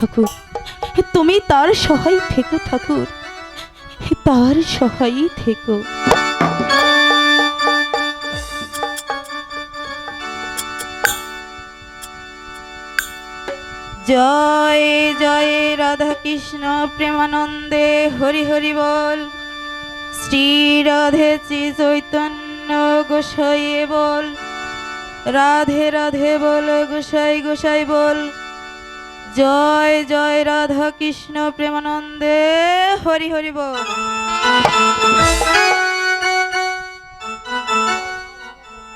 ঠাকুর। তুমি তার সহায় থেকো ঠাকুর। তার সহায় থেকো। জয় জয় রাধা কৃষ্ণ প্রেমানন্দে হরি হরি বল। শ্রী রাধে শ্রী চৈতন্য গোসাই বল। রাধে রাধে বল গোসাই গোসাই বল। জয় জয় রাধা কৃষ্ণ প্রেমানন্দে, হরি হরি বল।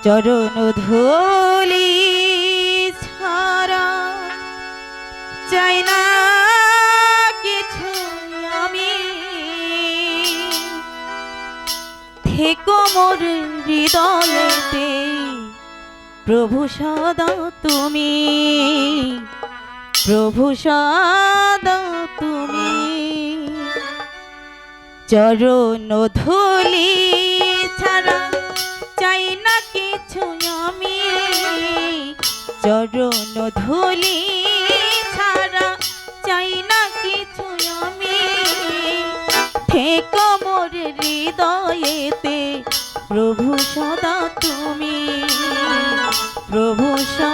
চরণ ধুলি ছাড়া চাই না কিছু আমি। থেকো মোর হৃদয়েতে, প্রভু সদা তুমি। প্রভু সদা তুমি। চরণ ধুলি ছাড়া চাই না কিছু আমি। চরণ ধুলি ছাড়া চাই না কিছু আমি। থেকো মোর হৃদয়েতে প্রভু সদা তুমি। প্রভু সদা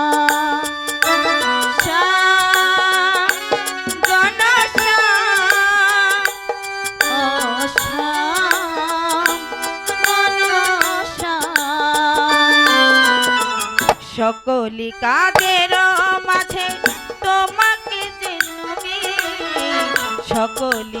সকলি কাদের মাঝে তোমাকে সকলি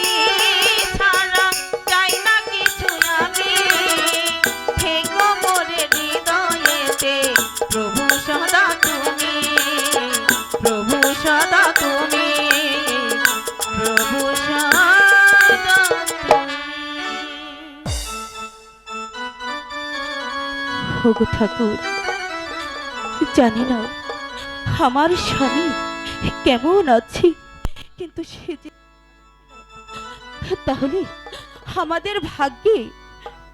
ওগো ঠাকুর। জানি না আমার স্বামী কেমন আছে কিন্তু সে যে তাহলে আমাদের ভাগ্যে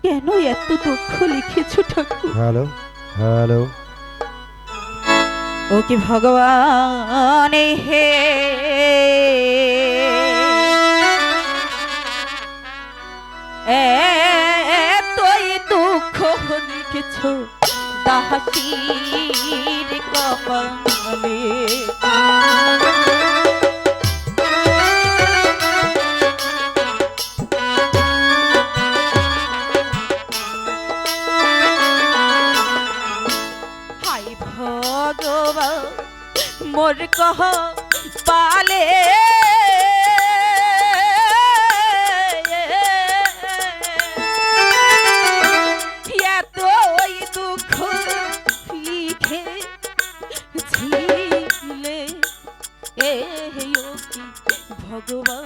কেন এত দুঃখ লিখেছো ঠাকুর? Hello hello. ও কি ভগবান হে? দুঃখ লিখেছ দাসির কপালে ভগবান মোর কহ পালে ভগবান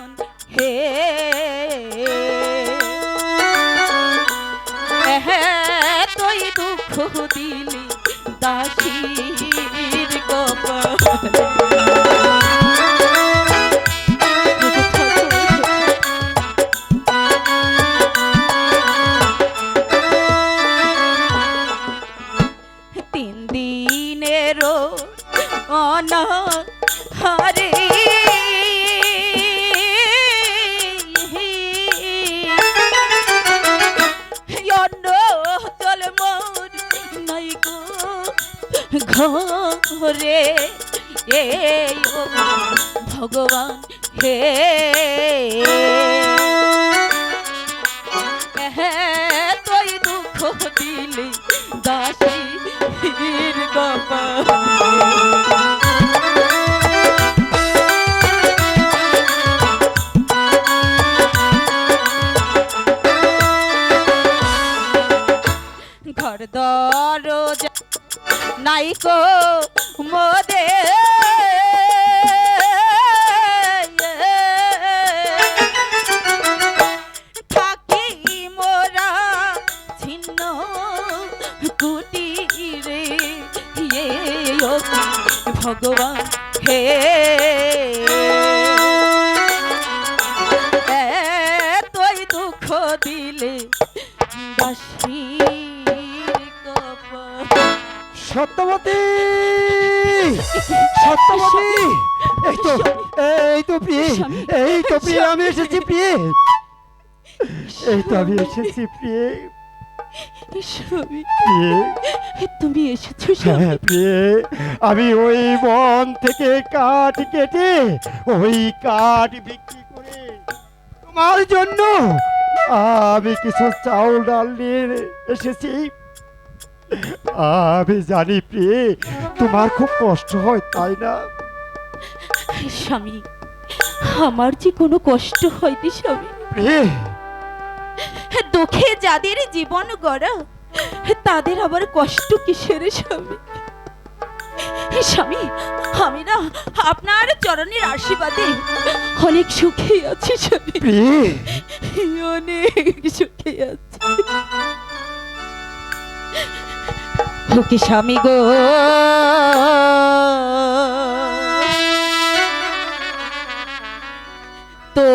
ভগবান হে। তুই দুঃখ দিলি কপালে ঘর দরজা নাইকো মোদে। ইয়ে ভগবান হে সত্যবতী! সত্যবতী! এই তো এই তো প্রিয়ে এই তো প্রিয়ে আমি এসেছি প্রিয়ে। এই তো আমি এসেছি প্রিয়ে। তুমি এসেছ স্বামী। হ্যাঁ আমি ওই বন থেকে কাঠ কেটে ওই কাঠ বিক্রি করে তোমার জন্য আমি কিছু চাউল ডাল নিয়ে এসেছি। আমি জানি প্রিয়ে তোমার খুব কষ্ট হয় তাই না? স্বামী আমার যে কোনো কষ্ট হয়নি স্বামী। প্রিয়ে দুঃখে যাদের জীবন গড়া তাদের আবার কষ্ট কিসের স্বামী? স্বামী আমি না আপনার চরণের আশীর্বাদে অনেক সুখে আছি স্বামী। অনেক সুখে আছি। লুকি স্বামী গো। তো